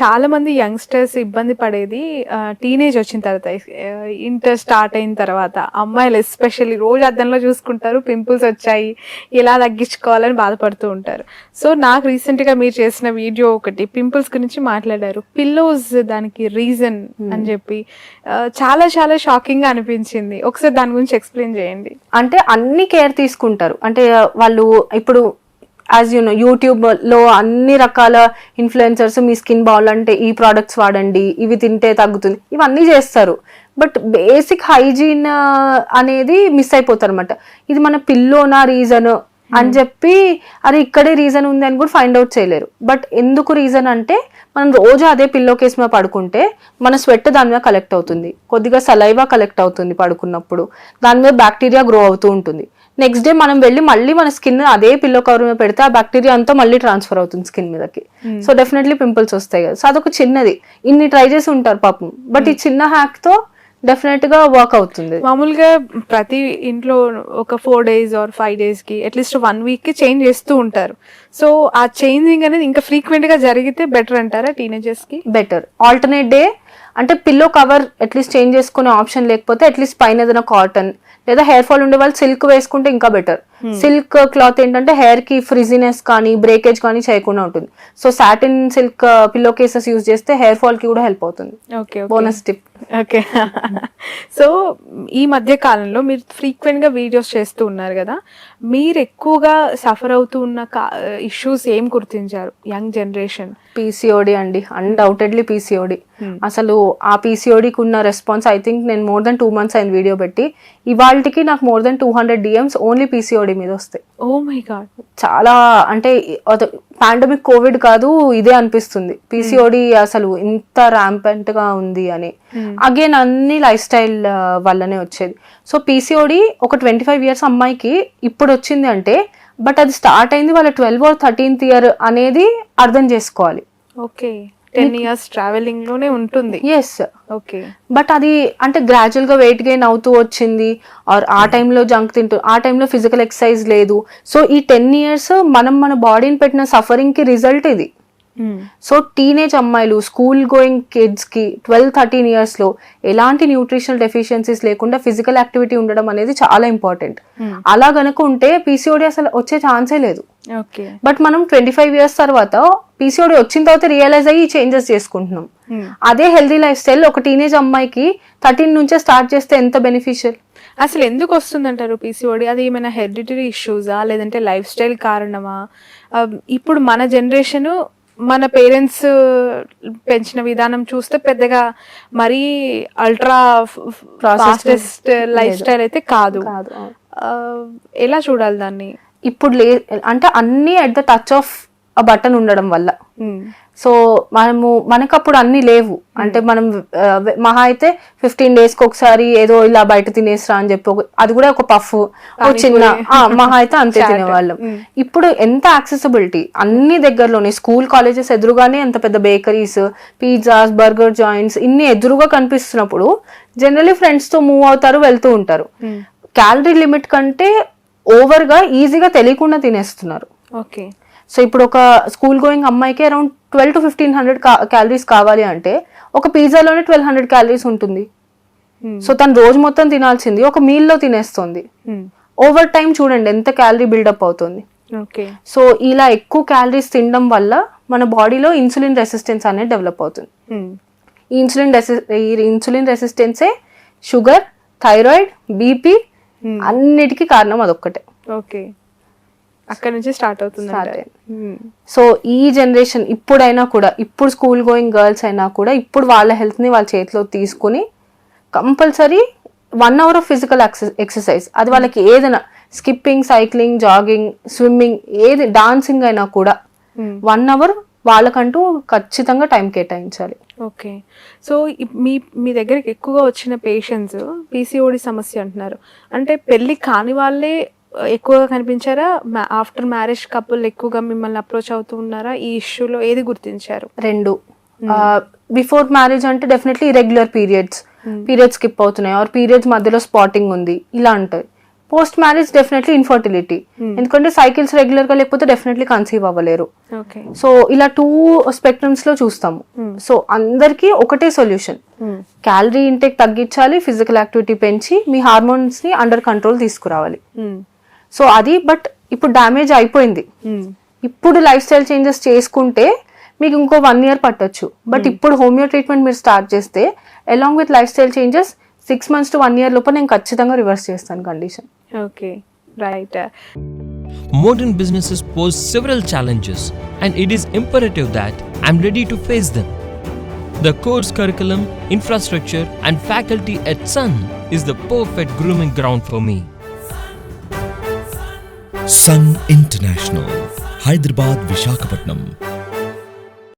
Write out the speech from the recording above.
చాలా మంది యంగ్స్టర్స్ ఇబ్బంది పడేది టీనేజ్ వచ్చిన తర్వాత ఇంటర్ స్టార్ట్ అయిన తర్వాత. అమ్మాయిలు ఎస్పెషల్లీ రోజు అద్దంలో చూసుకుంటారు పింపుల్స్ వచ్చాయి ఎలా తగ్గించుకోవాలని బాధపడుతూ ఉంటారు. సో నాకు recent గా మీరు చేసిన వీడియో ఒకటి పింపుల్స్ గురించి మాట్లాడారు. పిల్లోస్ దానికి రీజన్ అని చెప్పి చాలా చాలా షాకింగ్గా అనిపించింది. ఒకసారి దాని గురించి ఎక్స్ప్లెయిన్ చేయండి. అంటే అన్ని కేర్ తీసుకుంటారు. అంటే వాళ్ళు ఇప్పుడు యాజ్ యూ నో యూట్యూబ్లో అన్ని రకాల ఇన్ఫ్లుయెన్సర్స్ మీ స్కిన్ బాగాలంటే ఈ ప్రోడక్ట్స్ వాడండి ఇవి తింటే తగ్గుతుంది ఇవన్నీ చేస్తారు. బట్ బేసిక్ హైజీన్ అనేది మిస్ అయిపోతారు అనమాట ఇది మన పిల్లోనా రీజన్ అని చెప్పి అది ఇక్కడే రీజన్ ఉంది అని కూడా ఫైండ్ అవుట్ చేయలేరు. బట్ ఎందుకు రీజన్ అంటే మనం రోజు అదే పిల్లో కేసు మీద పడుకుంటే మన స్వెట్ దాని మీద కలెక్ట్ అవుతుంది. కొద్దిగా సలైవా కలెక్ట్ అవుతుంది పడుకున్నప్పుడు. దాని మీద బ్యాక్టీరియా గ్రో అవుతూ ఉంటుంది. నెక్స్ట్ డే మనం వెళ్ళి మళ్ళీ మన స్కిన్ అదే పిల్లో కవర్ మీద పెడితే ఆ బ్యాక్టీరియా అంతా మళ్ళీ ట్రాన్స్ఫర్ అవుతుంది స్కిన్ మీదకి. సో డెఫినెట్లీ పింపుల్స్ వస్తాయి కదా. సో అదొక చిన్నది. ఇన్ని ట్రై చేసి ఉంటారు పాపం. బట్ ఈ చిన్న హ్యాక్తో డెఫినెట్గా వర్క్ అవుతుంది. మామూలుగా ప్రతి ఇంట్లో ఒక ఫోర్ డేస్ ఆర్ ఫైవ్ డేస్కి అట్లీస్ట్ వన్ వీక్కి చేంజ్ చేస్తూ ఉంటారు. సో ఆ చేంజింగ్ అనేది ఇంకా ఫ్రీక్వెంట్గా జరిగితే బెటర్ అంటారా టీనేజర్స్కి? బెటర్ ఆల్టర్నేట్ డే అంటే pillow cover at least change చేసుకునే ఆప్షన్ లేకపోతే అట్లీస్ట్ పైన ఏదైనా కాటన్ లేదా హెయిర్ ఫాల్ ఉండే వాళ్ళు సిల్క్ వేసుకుంటే ఇంకా బెటర్ సిల్క్ క్లాత్ ఏంటంటే హెయిర్కి ఫ్రిజినెస్ కానీ బ్రేకేజ్ కానీ చేయకుండా ఉంటుంది. So satin silk pillow cases use చేస్తే హెయిర్ ఫాల్కి కూడా హెల్ప్ అవుతుంది. Okay bonus tip okay so ఈ మధ్య కాలంలో మీరు ఫ్రీక్వెంట్గా వీడియోస్ చేస్తూ ఉన్నారు కదా. మీరు ఎక్కువగా సఫర్ అవుతూ ఉన్న ఇష్యూస్ ఏం గుర్తించారు? Young generation. పీసీఓడి అండి. అన్డౌటెడ్లీ పీసీఓడి అసలు ఆ పీసీఓడికి ఉన్న రెస్పాన్స్ ఐ థింక్ నేను మోర్ దెన్ టూ మంత్స్ అయిన వీడియో పెట్టి. ఇవాళకి నాకు more than two hundred DMs only PCOD మీద వస్తాయి. ఓ మై గాడ్ చాలా అంటే పాండమిక్ కోవిడ్ కాదు ఇదే అనిపిస్తుంది. పీసీఓడి అసలు ఇంత ర్యాంపెంట్గా ఉంది అని. అగైన్ అన్ని లైఫ్ స్టైల్ వల్లనే వచ్చేది. సో పీసీఓడి ఒక ట్వంటీ ఫైవ్ ఇయర్స్ అమ్మాయికి ఇప్పుడు వచ్చింది అంటే బట్ అది స్టార్ట్ అయింది వాళ్ళ ట్వెల్వ్ ఆర్ థర్టీన్త్ ఇయర్ అనేది అర్థం చేసుకోవాలి. ఓకే. టెన్ ఇయర్స్ ట్రావెలింగ్లోనే ఉంటుంది. Yes okay. బట్ అది అంటే గ్రాడ్యువల్గా వెయిట్ గెయిన్ అవుతూ వచ్చింది. ఆర్ ఆ టైంలో జంక్ తింటూ ఆ టైంలో ఫిజికల్ ఎక్సర్సైజ్ లేదు. సో ఈ టెన్ ఇయర్స్ మనం మన బాడీని పెట్టిన సఫరింగ్కి రిజల్ట్ ఇది. సో టీనేజ్ అమ్మాయిలు స్కూల్ గోయింగ్ కిడ్స్కి ట్వెల్వ్ థర్టీన్ ఇయర్స్లో ఎలాంటి న్యూట్రిషనల్ డెఫిషియన్సీస్ లేకుండా ఫిజికల్ యాక్టివిటీ ఉండడం అనేది చాలా ఇంపార్టెంట్ అలా గనుక ఉంటే పీసీఓడి అసలు వచ్చే ఛాన్సే లేదు. బట్ మనం ట్వంటీ ఫైవ్ ఇయర్స్ తర్వాత పీసీఓడి వచ్చిన తర్వాత రియలైజ్ అయ్యి చేంజెస్ చేసుకుంటున్నాం. అదే హెల్దీ లైఫ్ స్టైల్ ఒక టీనేజ్ అమ్మాయికి థర్టీన్ నుంచే స్టార్ట్ చేస్తే ఎంత బెనిఫిషియల్ అసలు ఎందుకు వస్తుందంటారు పీసీఓడి అది ఏమైనా హెరిడిటరీ ఇష్యూసా లేదంటే లైఫ్ స్టైల్ కారణమా ఇప్పుడు మన జనరేషన్ మన పేరెంట్స్ పెంచిన విధానం చూస్తే పెద్దగా మరీ అల్ట్రా ఫాస్టెస్ట్ లైఫ్ స్టైల్ అయితే కాదు. ఎలా చూడాలి దాన్ని? ఇప్పుడు లే అంటే అన్ని అట్ ద టచ్ ఆఫ్ ఆ బటన్ ఉండడం వల్ల. సో మనము మనకు అప్పుడు అన్ని లేవు. అంటే మనం మహా అయితే ఫిఫ్టీన్ డేస్కి ఒకసారి ఏదో ఇలా బయట తినేసరా అని చెప్పి అది కూడా ఒక పఫ్. ఒక చిన్న ఆ, మహా అయితే అంతే తినేవాళ్ళం. ఇప్పుడు ఎంత యాక్సెసిబిలిటీ? అన్ని దగ్గరలోనే స్కూల్ కాలేజెస్ ఎదురుగానే ఎంత పెద్ద బేకరీస్ పిజ్జాస్ బర్గర్ జాయింట్స్ ఇన్ని ఎదురుగా కనిపిస్తున్నప్పుడు జనరలీ ఫ్రెండ్స్తో మూవ్ అవుతారు వెళ్తూ ఉంటారు. క్యాలరీ లిమిట్ కంటే ఓవర్గా ఈజీగా తెలియకుండా తినేస్తున్నారు. ఓకే. సో ఇప్పుడు ఒక స్కూల్ గోయింగ్ అమ్మాయికి around twelve to fifteen hundred calories కావాలి అంటే ఒక పిజ్జాలోనే ట్వెల్వ్ హండ్రెడ్ క్యాలరీస్ ఉంటుంది. సో తను రోజు మొత్తం తినాల్సింది ఒక meal లో తినేస్తుంది ఓవర్ టైం చూడండి ఎంత క్యాలరీ బిల్డప్ అవుతుంది. ఓకే సో ఇలా ఎక్కువ క్యాలరీస్ తినడం వల్ల మన బాడీలో ఇన్సులిన్ రెసిస్టెన్స్ అనేది డెవలప్ అవుతుంది. ఈ ఇన్సులిన్ రెసి ఈ ఇన్సులిన్ రెసిస్టెన్సే షుగర్ థైరాయిడ్ బీపీ అన్నిటికీ కారణం అదొక్కటే. ఓకే అక్కడ నుంచి స్టార్ట్ అవుతుంది. సో ఈ జనరేషన్ ఇప్పుడైనా కూడా ఇప్పుడు స్కూల్ గోయింగ్ గర్ల్స్ అయినా కూడా ఇప్పుడు వాళ్ళ హెల్త్ని వాళ్ళ చేతిలో తీసుకుని compulsory one hour of physical exercise. అది వాళ్ళకి ఏదైనా స్కిప్పింగ్ సైక్లింగ్ జాగింగ్ స్విమ్మింగ్ ఏది డాన్సింగ్ అయినా కూడా వన్ అవర్ వాళ్ళకంటూ ఖచ్చితంగా టైం కేటాయించాలి. ఓకే. సో మీ మీ దగ్గరికి ఎక్కువగా వచ్చిన పేషెంట్స్ పీసీఓడి సమస్య అంటున్నారు. అంటే పెళ్ళి కాని వాళ్ళే ఎక్కువగా కనిపించారా? ఆఫ్టర్ మ్యారేజ్ కపుల్ ఎక్కువగా మిమ్మల్ని అప్రోచ్ అవుతూ ఉన్నారా? ఈ ఇష్యూలో ఏది గుర్తించారు? రెండు. బిఫోర్ మ్యారేజ్ అంటే definitely irregular periods periods skip అవుతున్నాయి. ఆర్ పీరియడ్స్ మధ్యలో స్పాటింగ్ ఉంది. ఇలా ఉంటుంది పోస్ట్ మ్యారేజ్ డెఫినెట్లీ ఇన్ఫర్టిలిటీ ఎందుకంటే సైకిల్స్ రెగ్యులర్గా లేకపోతే డెఫినెట్లీ కన్సీవ్ అవ్వలేరు. ఓకే సో ఇలా టూ స్పెక్ట్రమ్స్లో చూస్తాము. సో అందరికీ ఒకటే సొల్యూషన్ క్యాలరీ ఇంటేక్ తగ్గించాలి ఫిజికల్ యాక్టివిటీ పెంచి మీ హార్మోన్స్ని అండర్ కంట్రోల్ తీసుకురావాలి. సో అది బట్ ఇప్పుడు డ్యామేజ్ అయిపోయింది ఇప్పుడు లైఫ్ స్టైల్ చేంజెస్ చేసుకుంటే మీకు ఇంకో వన్ ఇయర్ పట్టొచ్చు బట్ ఇప్పుడు హోమియో ట్రీట్మెంట్ మీరు స్టార్ట్ చేస్తే along with lifestyle changes six months to one year లోపల నేను ఖచ్చితంగా రివర్స్ చేస్తాను condition okay right Modern businesses pose several challenges, and it is imperative that I'm ready to face them. The course curriculum, infrastructure, and faculty at Sun is the perfect grooming ground for me. Sun International Hyderabad Visakhapatnam